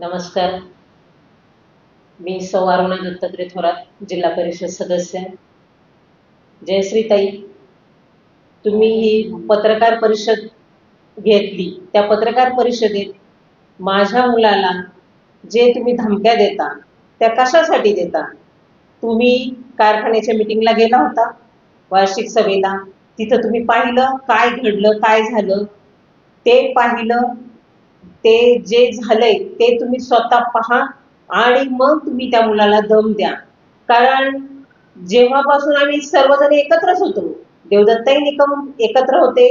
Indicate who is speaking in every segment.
Speaker 1: नमस्कार. मी सौ अरुणा दत्तात्रय थोरात जिल्हा परिषद सदस्य. जयश्रीताई तुम्ही ही पत्रकार परिषद घेतली. त्या पत्रकार परिषदेत माझ्या मुलाला जे तुम्ही धमक्या देता त्या कशासाठी देता? तुम्ही कारखान्याच्या मिटिंगला गेला होता वार्षिक सभेला. तिथं तुम्ही पाहिलं काय घडलं काय झालं? ते पाहिलं ते जे झालंय ते तुम्ही स्वतः पहा आणि मग तुम्ही त्या मुलाला दम द्या. कारण जेव्हापासून आम्ही सर्वजण एकत्रच होतो देवदत्ताही निकम एकत्र होते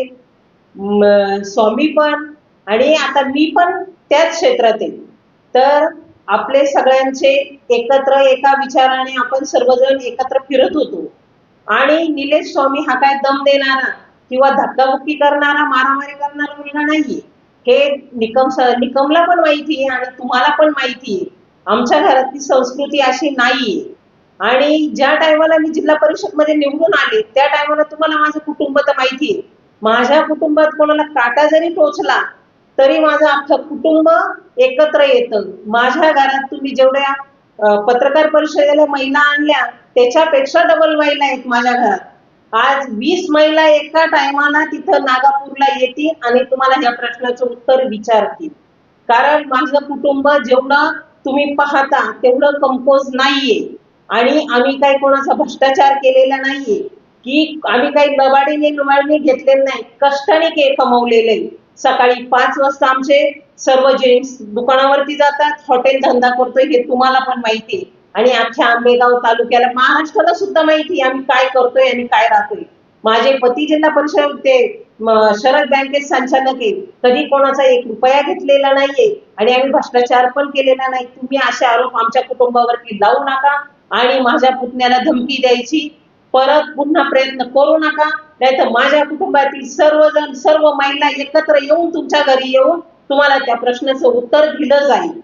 Speaker 1: स्वामी पण आणि आता मी पण त्याच क्षेत्रात आहे. तर आपले सगळ्यांचे एकत्र एका विचाराने आपण सर्वजण एकत्र फिरत होतो. आणि निलेश स्वामी हा काय दम देणारा किंवा धक्काबुक्की करणारा मारामारी करणारा मुलगा नाहीये. हे निकम निकमला पण माहिती आहे आणि तुम्हाला पण माहिती आहे. आमच्या घरातली संस्कृती अशी नाहीये. आणि ज्या टायमाला मी जिल्हा परिषदमध्ये निवडून आले त्या टायमाला तुम्हाला माझं कुटुंब तर माहिती आहे माझ्या कुटुंबात कोणाला काटा जरी टोचला तरी माझं अख्खं कुटुंब एकत्र येतं. माझ्या घरात तुम्ही जेवढ्या पत्रकार परिषदेला महिला आणल्या त्याच्यापेक्षा डबल महिला आहेत माझ्या घरात. आज वीस महिला एका टायमाला तिथं नागापूरला येतील आणि तुम्हाला या प्रश्नाचं उत्तर विचारतील. कारण माझं कुटुंब जेवढं तुम्ही पाहता तेवढं कंपोज नाहीये. आणि आम्ही काही कोणाचा भ्रष्टाचार केलेला नाहीये. की आम्ही काही लबाडीने लुबाडीने घेतलेलं नाही कष्टाने के कमवलेले. सकाळी पाच वाजता आमचे सर्व जेंट्स दुकानावरती जातात हॉटेल धंदा करतोय हे तुम्हाला पण माहिती आहे आणि अख्ख्या आंबेगाव तालुक्याला महाराष्ट्राला सुद्धा माहिती आम्ही काय करतोय आणि काय राहतोय. माझे पती जिल्हा परिषद ते शरद बँकेत संचालक आहेत. कधी कोणाचा एक रुपया घेतलेला नाहीये आणि आम्ही भ्रष्टाचार पण केलेला नाही. तुम्ही असे आरोप आमच्या कुटुंबावरती लावू नका आणि माझ्या पुतण्याला धमकी द्यायची. परत पुन्हा प्रयत्न करू नका. नाहीतर माझ्या कुटुंबातील सर्वजण सर्व महिला एकत्र येऊन तुमच्या घरी येऊन तुम्हाला त्या प्रश्नाचं उत्तर दिलं जाईल.